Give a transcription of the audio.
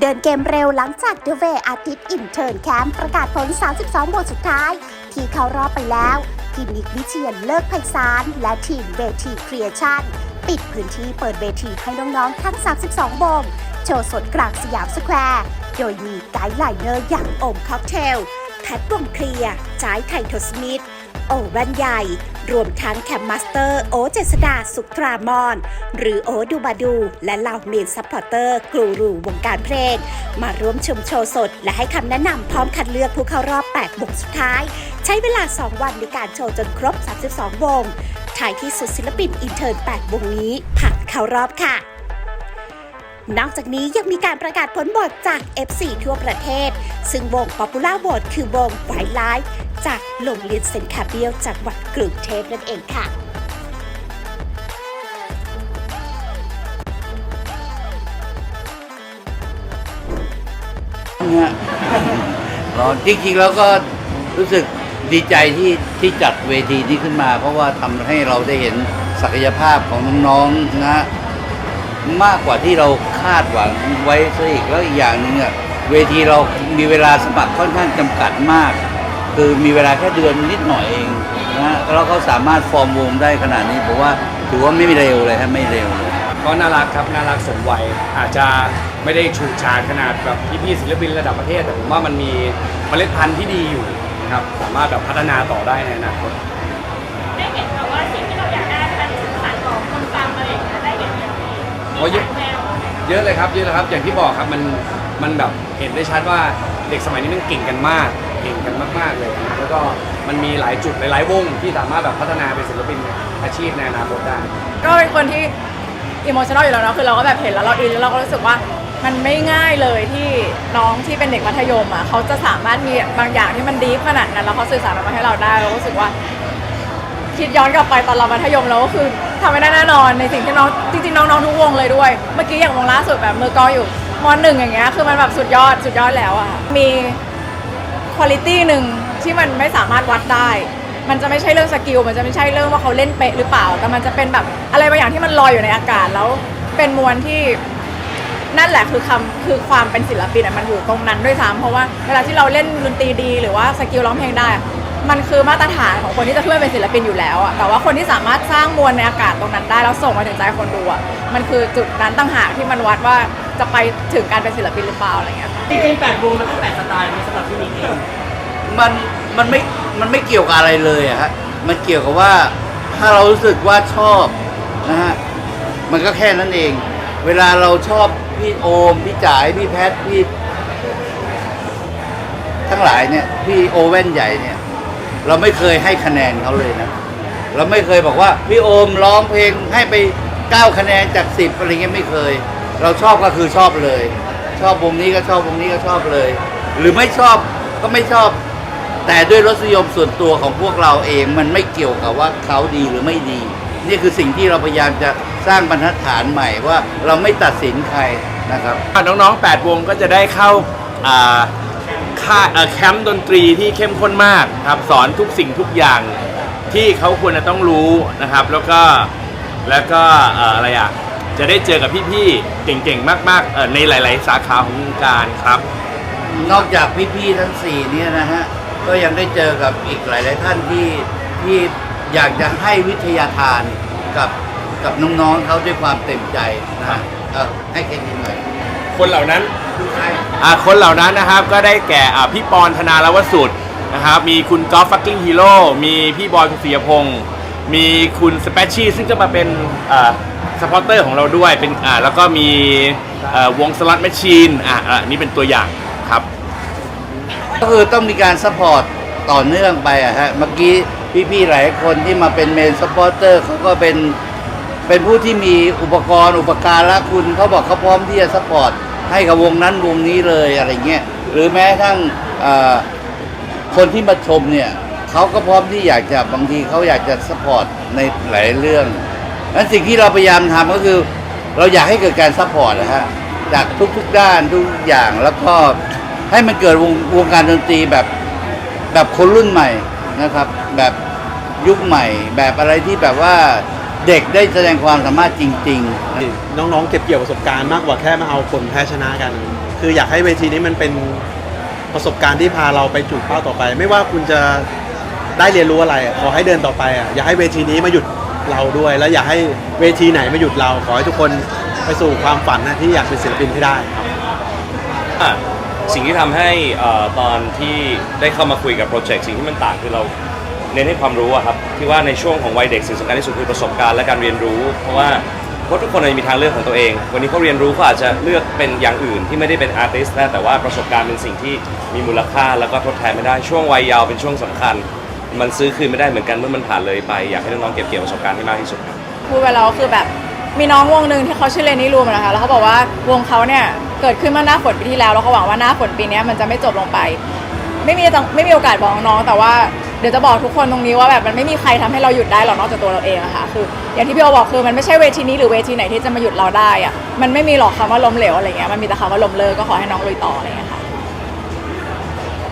เดินเกมเร็วหลังจาก The Way Artist Intern Camp ประกาศผล 32 บทสุดท้าย ที่เข้ารอบไปแล้ว ทีมนิกวิเชียนเลิกไพศาลและทีมเวทีครีเอชั่นปิดพื้นที่เปิดเวทีให้น้องๆทั้ง 32 วงโชว์สดกลางสยามสแควร์ โดยมีไกด์ไลเนอร์อย่างโอมค็อกเทลแพทวงเคลียร์จายไทโทสมิธโอแว่นใหญ่ รวมทั้งแคมมาสเตอร์โอเจษดาสุตรามอน หรือโอดูบาดู และเหล่าเมนซัพพอร์เตอร์กรูรูวงการเพลง มาร่วมชมโชว์สด และให้คำแนะนำพร้อมคัดเลือกผู้เข้ารอบ 8 วงสุดท้าย ใช้เวลา 2 วันในการโชว์จนครบ 32 วงท้ายที่สุดศิลปินอินเทอร์8วงนี้ผ่านเข้ารอบค่ะนอกจากนี้ยังมีการประกาศผลโหวตจาก F4 ทั่วประเทศ ซึ่งวง Popular Vote คือวงไวไลฟ์ จากโรงเรียนเซนคาเบียลจังหวัดกรุงเทพนั่นเองค่ะฮะร้อนจริงๆแล้วก็รู้สึกดีใจที่ที่จัดเวทีนี้ขึ้นมา เพราะว่าทำให้เราได้เห็นศักยภาพของน้องๆนะมากกว่าที่เราคาดหวังไว้ซะอีกแล้วอีกอย่างหนึ่งอะเวทีเรามีเวลาสมัครค่อนข้างจำกัดมาก คือมีเวลาแค่เดือนนิดหน่อยเองนะแล้วเขาสามารถฟอร์มวงได้ขนาดนี้ผมว่าถือว่าไม่เร็วเลยฮะไม่เร็วเลย ก็น่ารักครับน่ารักสมวัยอาจจะไม่ได้ฉูดฉาดขนาดแบบพี่ๆศิลปินระดับประเทศ แต่ผมว่ามันมีเมล็ดพันธุ์ที่ดีอยู่นะครับสามารถแบบพัฒนาต่อได้ในอนาคตได้เห็นแบบว่าสิ่งที่เราอยากได้เป็นสารของคนฟังอะไรอย่างเงี้ยได้เห็นอย่างนี้โอ้เยอะแนวเยอะเลยครับเยอะเลยครับอย่างที่บอกครับมันมันแบบเห็นได้ชัดว่าเด็กสมัยนี้มันเก่งกันมากเก่งกันมาก ๆ เลยนะแล้วก็มันมีหลายจุดหลายๆวงที่สามารถแบบพัฒนาเป็นศิลปินอาชีพในอนาคตได้ ก็เป็นคนที่อิโมชันอลอยู่แล้วเนาะคือเราก็แบบเห็นแล้วเราอินแล้วเราก็รู้สึกว่ามันไม่ง่ายเลยที่น้องที่เป็นเด็กมัธยมอะเขาจะสามารถมีบางอย่างที่มันดีขนาดนั้นแล้วเขาสื่อสารออกมาให้เราได้เราก็รู้สึกว่าคิดย้อนกลับไปตอนเรามัธยมเราก็คือทำไม่ได้แน่นอนในสิ่งที่น้องจริงๆน้องๆทุกวงเลยด้วย เมื่อกี้อย่างวงล่าสุดแบบมือกลองอยู่มหนึ่งอย่างเงี้ยคือมันแบบสุดยอดสุดยอดแล้วอะมี คุณลิตี้หนึ่งที่มันไม่สามารถวัดได้ มันจะไม่ใช่เรื่องสกิล มันจะไม่ใช่เรื่องว่าเขาเล่นเป๊ะหรือเปล่า แต่มันจะเป็นแบบอะไรบางอย่างที่มันลอยอยู่ในอากาศแล้วเป็นมวลที่นั่นแหละคือคำคือความเป็นศิลปินอะมันอยู่ตรงนั้นด้วยซ้ำเพราะว่าเวลาที่เราเล่นดนตรีดี หรือว่าสกิลร้องเพลงได้อะมันคือมาตรฐานของคนที่จะขึ้นมาเป็นศิลปินอยู่แล้วอะแต่ว่าคนที่สามารถสร้างมวลในอากาศตรงนั้นได้แล้วส่งมาถึงใจคนดูอะมันคือจุดนั้นต่างหากที่มันวัดว่าจะไปถึงการเป็นศิลปินหรือเปล่าอะไรเงี้ย จริงๆแปดวงมันต้องแปดสไตล์ในสำหรับพี่นิกเองมันมันไม่มันไม่เกี่ยวกับอะไรเลยอะฮะมันเกี่ยวกับว่าถ้าเรารู้สึกว่าชอบนะฮะมันก็แค่นั้นเอง เวลาเราชอบพี่โอมพี่จ๋ายพี่แพทพี่ ทั้งหลายเนี่ยพี่โอเว่นใหญ่เนี่ย เราไม่เคยให้คะแนนเขาเลยนะ เราไม่เคยบอกว่าพี่โอมร้องเพลงให้ไปเก้าคะแนนจากสิบอะไรเงี้ยไม่เคย เราชอบก็คือชอบเลย ชอบวงนี้ก็ชอบวงนี้ก็ชอบเลย หรือไม่ชอบก็ไม่ชอบ แต่ด้วยรสนิยมส่วนตัวของพวกเราเองมันไม่เกี่ยวกับว่าเขาดีหรือไม่ดี นี่คือสิ่งที่เราพยายามจะสร้างบรรทัดฐานใหม่ว่าเราไม่ตัดสินใครนะครับ น้องๆ 8 วงก็จะได้เข้าอ่าค่ายเอ่อแคมป์ดนตรีที่เข้มข้นมากครับสอนทุกสิ่งทุกอย่างที่เขาควรจะต้องรู้นะครับ แล้วก็แล้วก็เอ่ออะไรอะ จะได้เจอกับพี่ๆเก่งๆมากๆเอ่อในหลาย ๆ สาขาของวงการครับ นอกจากพี่ๆทั้งสี่เนี่ยนะฮะ ก็ยังได้เจอกับอีกหลาย ๆ ท่านที่ที่อยากจะให้วิทยาทานกับกับน้องๆเขาด้วยความเต็มใจนะฮะเออให้เครดิตหน่อยคนเหล่านั้นคือใครอ่าคนเหล่านั้นนะครับก็ได้แก่อ่าพี่ปอนธนาลวสุดนะครับมีคุณกอล์ฟฟักกิ้งฮีโร่มีพี่บอยคุณศรีพงศ์ มีคุณสเปชชี่ซึ่งจะมาเป็นสปอร์เตอร์ของเราด้วยเป็นอ่าแล้วก็มีอ่อวงสล็อตแมชชีนอ่าอ่านี่เป็นตัวอย่างครับ ก็คือต้องมีการซัพพอร์ตต่อเนื่องไปอะฮะเมื่อกี้พี่ๆหลายคนที่มาเป็นเมนสปอร์เตอร์เขาก็เป็นเป็นผู้ที่มีอุปกรณ์อุปการะคุณเขาบอกเขาพร้อมที่จะซัพพอร์ตให้กับวงนั้นวงนี้เลยอะไรเงี้ยหรือแม้กระทั่งเอ่อคนที่มาชมเนี่ย เขาก็พร้อมที่อยากจะบางทีเขาอยากจะซัพพอร์ตในหลายเรื่องนั้นสิ่งที่เราพยายามทำก็คือ เราอยากให้เกิดการซัพพอร์ตนะฮะจากทุกๆด้านทุกอย่างแล้วก็ให้มันเกิดวงวงการดนตรีแบบแบบคนรุ่นใหม่นะครับ แบบยุคใหม่ แบบอะไรที่แบบว่าเด็กได้แสดงความสามารถจริง ๆ น้องๆ เก็บเกี่ยวประสบการณ์มากกว่าแค่มาเอาผลแพ้ชนะกัน คืออยากให้เวทีนี้มันเป็นประสบการณ์ที่พาเราไปจุดเป้าต่อไป ไม่ว่าคุณจะ ได้เรียนรู้อะไรอะขอให้เดินต่อไปอะอย่าให้เวทีนี้มาหยุดเราด้วย แล้วอย่าให้เวทีไหนมาหยุดเรา ขอให้ทุกคนไปสู่ความฝันนะที่อยากเป็นศิลปินให้ได้ครับ อะสิ่งที่ทำให้เอ่อตอนที่ได้เข้ามาคุยกับโปรเจกต์สิ่งที่มันต่างคือเราเน้นให้ความรู้อะครับที่ว่าในช่วงของวัยเด็กสิ่งสำคัญที่สุดคือประสบการณ์และการเรียนรู้ เพราะว่าเพราะทุกคนมีทางเลือกของตัวเอง วันนี้เขาเรียนรู้เขาอาจจะเลือกเป็นอย่างอื่นที่ไม่ได้เป็นอาร์ติสต์นะแต่ว่าประสบการณ์เป็นสิ่งที่มีมูลค่าแล้วก็ทดแทนไม่ได้ช่วงวัยยาวเป็นช่วงสำคัญ มันซื้อคืนไม่ได้เหมือนกันเมื่อมันผ่านเลยไปอยากให้น้องๆเก็บเกี่ยวประสบการณ์ให้มากที่สุดครับพูดไปแล้วคือแบบมีน้องวงหนึ่งที่เขาชื่อเลนี่รูมนะคะแล้วเขาบอกว่าวงเขาเนี่ยเกิดขึ้นเมื่อหน้าฝนปีที่แล้วแล้วเขาหวังว่าหน้าฝนปีนี้มันจะไม่จบลงไป ไม่มีจังไม่มีโอกาสบอกน้องแต่ว่าเดี๋ยวจะบอกทุกคนตรงนี้ว่าแบบมันไม่มีใครทำให้เราหยุดได้หรอกนอกจากตัวเราเองอะค่ะคือ อย่างที่พี่โอบอกคือมันไม่ใช่เวทีนี้หรือเวทีไหนที่จะมาหยุดเราได้อะมันไม่มีหรอกคำว่าล้มเหลวอะไรเงี้ยมันมีแต่คำว่าล้มเลิกก็ขอให้น้องลุยต่ออะไรเงี้ยค่ะ